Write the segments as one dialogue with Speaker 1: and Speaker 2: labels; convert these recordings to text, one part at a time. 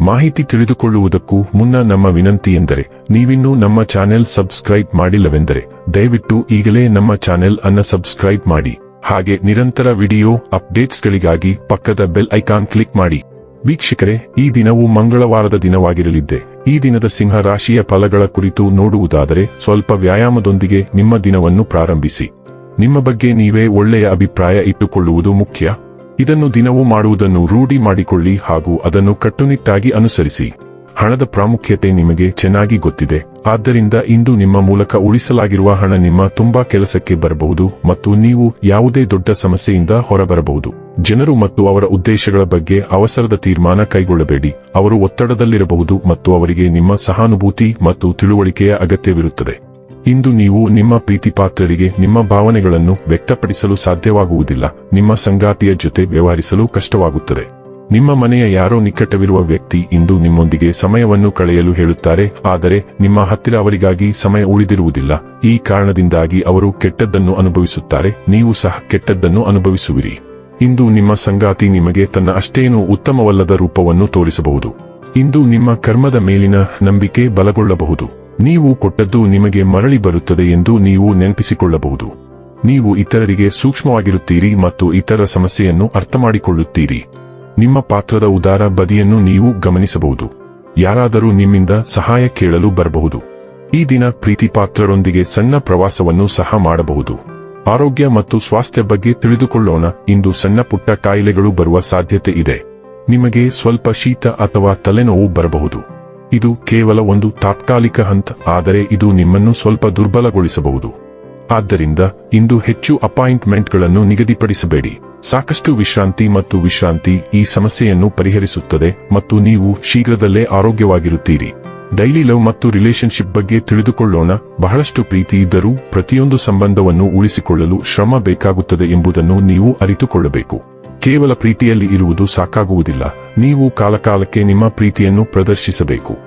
Speaker 1: ಮಾಹಿತಿ ತಿಳಿದುಕೊಳ್ಳುವುದಕ್ಕೂ ಮುನ್ನ ನಮ್ಮ ವಿನಂತಿ ಎಂದರೆ, ನೀವಿನ್ನೂ ನಮ್ಮ ಚಾನೆಲ್ ಸಬ್ಸ್ಕ್ರೈಬ್ ಮಾಡಿಲ್ಲವೆಂದರೆ, ದಯವಿಟ್ಟು ಈಗಲೇ ನಮ್ಮ ಚಾನೆಲ್ ಅನ್ನ ಸಬ್ಸ್ಕ್ರೈಬ್ ಮಾಡಿ. ಹಾಗೆ ನಿರಂತರ ವಿಡಿಯೋ ಅಪ್ಡೇಟ್ಸ್ಗಳಿಗಾಗಿ ಪಕ್ಕದ ಬೆಲ್ ಐಕಾನ್ ಕ್ಲಿಕ್ ಮಾಡಿ. ವೀಕ್ಷಕರೇ, ಈ ದಿನವು ಮಂಗಳವಾರದ ದಿನವಾಗಿರಲಿದ್ದೆ. ಈ ದಿನದ ಸಿಂಹ ರಾಶಿಯ ಫಲಗಳ ಕುರಿತು ನೋಡುವುದಾದರೆ, ಸ್ವಲ್ಪ ವ್ಯಾಯಾಮದೊಂದಿಗೆ ನಿಮ್ಮ ದಿನವನ್ನು ಪ್ರಾರಂಭಿಸಿ. ನಿಮ್ಮ ಬಗ್ಗೆ ನೀವೇ ಒಳ್ಳೆಯ ಅಭಿಪ್ರಾಯ ಇಟ್ಟುಕೊಳ್ಳುವುದು ಮುಖ್ಯ. ಇದನ್ನು ದಿನವೂ ಮಾಡುವುದನ್ನು ರೂಢಿ ಮಾಡಿಕೊಳ್ಳಿ ಹಾಗೂ ಅದನ್ನು ಕಟ್ಟುನಿಟ್ಟಾಗಿ ಅನುಸರಿಸಿ. ಹಣದ ಪ್ರಾಮುಖ್ಯತೆ ನಿಮಗೆ ಚೆನ್ನಾಗಿ ಗೊತ್ತಿದೆ. ಆದ್ದರಿಂದ ಇಂದು ನಿಮ್ಮ ಮೂಲಕ ಉಳಿಸಲಾಗಿರುವ ಹಣ ನಿಮ್ಮ ತುಂಬಾ ಕೆಲಸಕ್ಕೆ ಬರಬಹುದು ಮತ್ತು ನೀವು ಯಾವುದೇ ದೊಡ್ಡ ಸಮಸ್ಯೆಯಿಂದ ಹೊರಬರಬಹುದು. ಜನರು ಮತ್ತು ಅವರ ಉದ್ದೇಶಗಳ ಬಗ್ಗೆ ಅವಸರದ ತೀರ್ಮಾನ ಕೈಗೊಳ್ಳಬೇಡಿ. ಅವರು ಒತ್ತಡದಲ್ಲಿರಬಹುದು ಮತ್ತು ಅವರಿಗೆ ನಿಮ್ಮ ಸಹಾನುಭೂತಿ ಮತ್ತು ತಿಳುವಳಿಕೆಯ ಅಗತ್ಯವಿರುತ್ತದೆ. ಇಂದು ನೀವು ನಿಮ್ಮ ಪ್ರೀತಿಪಾತ್ರರಿಗೆ ನಿಮ್ಮ ಭಾವನೆಗಳನ್ನು ವ್ಯಕ್ತಪಡಿಸಲು ಸಾಧ್ಯವಾಗುವುದಿಲ್ಲ. ನಿಮ್ಮ ಸಂಗಾತಿಯ ಜೊತೆ ವ್ಯವಹರಿಸಲು ಕಷ್ಟವಾಗುತ್ತದೆ. ನಿಮ್ಮ ಮನೆಯ ಯಾರೋ ನಿಕಟವಿರುವ ವ್ಯಕ್ತಿ ಇಂದು ನಿಮ್ಮೊಂದಿಗೆ ಸಮಯವನ್ನು ಕಳೆಯಲು ಹೇಳುತ್ತಾರೆ, ಆದರೆ ನಿಮ್ಮ ಹತ್ತಿರ ಅವರಿಗಾಗಿ ಸಮಯ ಉಳಿದಿರುವುದಿಲ್ಲ. ಈ ಕಾರಣದಿಂದಾಗಿ ಅವರು ಕೆಟ್ಟದ್ದನ್ನು ಅನುಭವಿಸುತ್ತಾರೆ, ನೀವು ಸಹ ಕೆಟ್ಟದ್ದನ್ನು ಅನುಭವಿಸುವಿರಿ. ಇಂದು ನಿಮ್ಮ ಸಂಗಾತಿ ನಿಮಗೆ ತನ್ನ ಅಷ್ಟೇನೂ ಉತ್ತಮವಲ್ಲದ ರೂಪವನ್ನು ತೋರಿಸಬಹುದು. ಇಂದು ನಿಮ್ಮ ಕರ್ಮದ ಮೇಲಿನ ನಂಬಿಕೆ ಬಲಗೊಳ್ಳಬಹುದು. ನೀವು ಕೊಟ್ಟದ್ದು ನಿಮಗೆ ಮರಳಿ ಬರುತ್ತದೆ ಎಂದು ನೀವು ನೆನಪಿಸಿಕೊಳ್ಳಬಹುದು. ನೀವು ಇತರರಿಗೆ ಸೂಕ್ಷ್ಮವಾಗಿರುತ್ತೀರಿ ಮತ್ತು ಇತರ ಸಮಸ್ಯೆಯನ್ನು ಅರ್ಥಮಾಡಿಕೊಳ್ಳುತ್ತೀರಿ. ನಿಮ್ಮ ಪಾತ್ರದ ಉದಾರ ಬದಿಯನ್ನು ನೀವು ಗಮನಿಸಬಹುದು. ಯಾರಾದರೂ ನಿಮ್ಮಿಂದ ಸಹಾಯ ಕೇಳಲು ಬರಬಹುದು. ಈ ದಿನ ಪ್ರೀತಿ ಪಾತ್ರರೊಂದಿಗೆ ಸಣ್ಣ ಪ್ರವಾಸವನ್ನು ಸಹ ಮಾಡಬಹುದು. ಆರೋಗ್ಯ ಮತ್ತು ಸ್ವಾಸ್ಥ್ಯ ಬಗ್ಗೆ ತಿಳಿದುಕೊಳ್ಳೋಣ. ಇಂದು ಸಣ್ಣ ಪುಟ್ಟ ಕಾಯಿಲೆಗಳು ಬರುವ ಸಾಧ್ಯತೆ ಇದೆ. ನಿಮಗೆ ಸ್ವಲ್ಪ ಶೀತ ಅಥವಾ ತಲೆನೋವು ಬರಬಹುದು. ಇದು ಕೇವಲ ಒಂದು ತಾತ್ಕಾಲಿಕ ಹಂತ, ಆದರೆ ಇದು ನಿಮ್ಮನ್ನು ಸ್ವಲ್ಪ ದುರ್ಬಲಗೊಳಿಸಬಹುದು. ಆದ್ದರಿಂದ, ಇಂದು ಹೆಚ್ಚು ಅಪಾಯಿಂಟ್ಮೆಂಟ್ಗಳನ್ನು ನಿಗದಿಪಡಿಸಬೇಡಿ. ಸಾಕಷ್ಟು ವಿಶ್ರಾಂತಿ ಮತ್ತು ವಿಶ್ರಾಂತಿ ಈ ಸಮಸ್ಯೆಯನ್ನು ಪರಿಹರಿಸುತ್ತದೆ ಮತ್ತು ನೀವು ಶೀಘ್ರದಲ್ಲೇ ಆರೋಗ್ಯವಾಗಿರುತ್ತೀರಿ. ಡೈಲಿ ಲವ್ ಮತ್ತು ರಿಲೇಶನ್ಶಿಪ್ ಬಗ್ಗೆ ತಿಳಿದುಕೊಳ್ಳೋಣ. ಬಹಳಷ್ಟು ಪ್ರೀತಿ ಇದ್ದರೂ ಪ್ರತಿಯೊಂದು ಸಂಬಂಧವನ್ನು ಉಳಿಸಿಕೊಳ್ಳಲು ಶ್ರಮ ಬೇಕಾಗುತ್ತದೆ ಎಂಬುದನ್ನು ನೀವು ಅರಿತುಕೊಳ್ಳಬೇಕು. ಕೇವಲ ಪ್ರೀತಿಯಲ್ಲಿ ಇರುವುದು ಸಾಕಾಗುವುದಿಲ್ಲ. ನೀವು ಕಾಲಕಾಲಕ್ಕೆ ನಿಮ್ಮ ಪ್ರೀತಿಯನ್ನು ಪ್ರದರ್ಶಿಸಬೇಕು.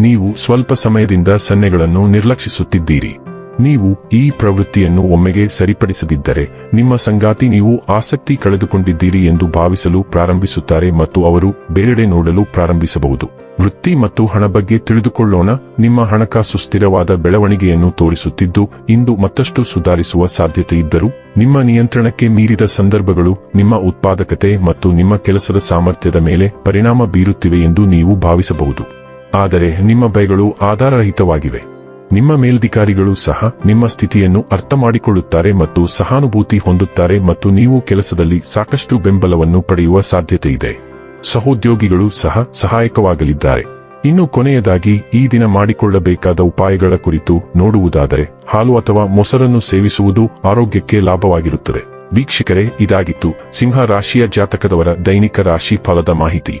Speaker 1: ನೀವು ಸ್ವಲ್ಪ ಸಮಯದಿಂದ ಸನ್ನೆಗಳನ್ನು ನಿರ್ಲಕ್ಷಿಸುತ್ತಿದ್ದೀರಿ. ನೀವು ಈ ಪ್ರವೃತ್ತಿಯನ್ನು ಒಮ್ಮೆಗೆ ಸರಿಪಡಿಸದಿದ್ದರೆ ನಿಮ್ಮ ಸಂಗಾತಿ ನೀವು ಆಸಕ್ತಿ ಕಳೆದುಕೊಂಡಿದ್ದೀರಿ ಎಂದು ಭಾವಿಸಲು ಪ್ರಾರಂಭಿಸುತ್ತಾರೆ ಮತ್ತು ಅವರು ಬೇರೆಡೆ ನೋಡಲು ಪ್ರಾರಂಭಿಸಬಹುದು. ವೃತ್ತಿ ಮತ್ತು ಹಣ ಬಗ್ಗೆ ತಿಳಿದುಕೊಳ್ಳೋಣ. ನಿಮ್ಮ ಹಣಕಾಸು ಸ್ಥಿರವಾದ ಬೆಳವಣಿಗೆಯನ್ನು ತೋರಿಸುತ್ತಿದ್ದು, ಇಂದು ಮತ್ತಷ್ಟು ಸುಧಾರಿಸುವ ಸಾಧ್ಯತೆ ಇದ್ದರೂ, ನಿಮ್ಮ ನಿಯಂತ್ರಣಕ್ಕೆ ಮೀರಿದ ಸಂದರ್ಭಗಳು ನಿಮ್ಮ ಉತ್ಪಾದಕತೆ ಮತ್ತು ನಿಮ್ಮ ಕೆಲಸದ ಸಾಮರ್ಥ್ಯದ ಮೇಲೆ ಪರಿಣಾಮ ಬೀರುತ್ತಿವೆ ಎಂದು ನೀವು ಭಾವಿಸಬಹುದು. ಆದರೆ ನಿಮ್ಮ ಭಯಗಳು ಆಧಾರರಹಿತವಾಗಿವೆ. ನಿಮ್ಮ ಮೇಲ್ಧಿಕಾರಿಗಳು ಸಹ ನಿಮ್ಮ ಸ್ಥಿತಿಯನ್ನು ಅರ್ಥಮಾಡಿಕೊಳ್ಳುತ್ತಾರೆ ಮತ್ತು ಸಹಾನುಭೂತಿ ಹೊಂದುತ್ತಾರೆ ಮತ್ತು ನೀವು ಕೆಲಸದಲ್ಲಿ ಸಾಕಷ್ಟು ಬೆಂಬಲವನ್ನು ಪಡೆಯುವ ಸಾಧ್ಯತೆ ಇದೆ ಸಹೋದ್ಯೋಗಿಗಳು ಸಹ ಸಹಾಯಕವಾಗಲಿದ್ದಾರೆ. ಇನ್ನು ಕೊನೆಯದಾಗಿ, ಈ ದಿನ ಮಾಡಿಕೊಳ್ಳಬೇಕಾದ ಉಪಾಯಗಳ ಕುರಿತು ನೋಡುವುದಾದರೆ, ಹಾಲು ಅಥವಾ ಮೊಸರನ್ನು ಸೇವಿಸುವುದು ಆರೋಗ್ಯಕ್ಕೆ ಲಾಭವಾಗಿರುತ್ತದೆ. ವೀಕ್ಷಕರೇ, ಇದಾಗಿತ್ತು ಸಿಂಹ ರಾಶಿಯ ಜಾತಕದವರ ದೈನಿಕ ರಾಶಿ ಫಲದ ಮಾಹಿತಿ.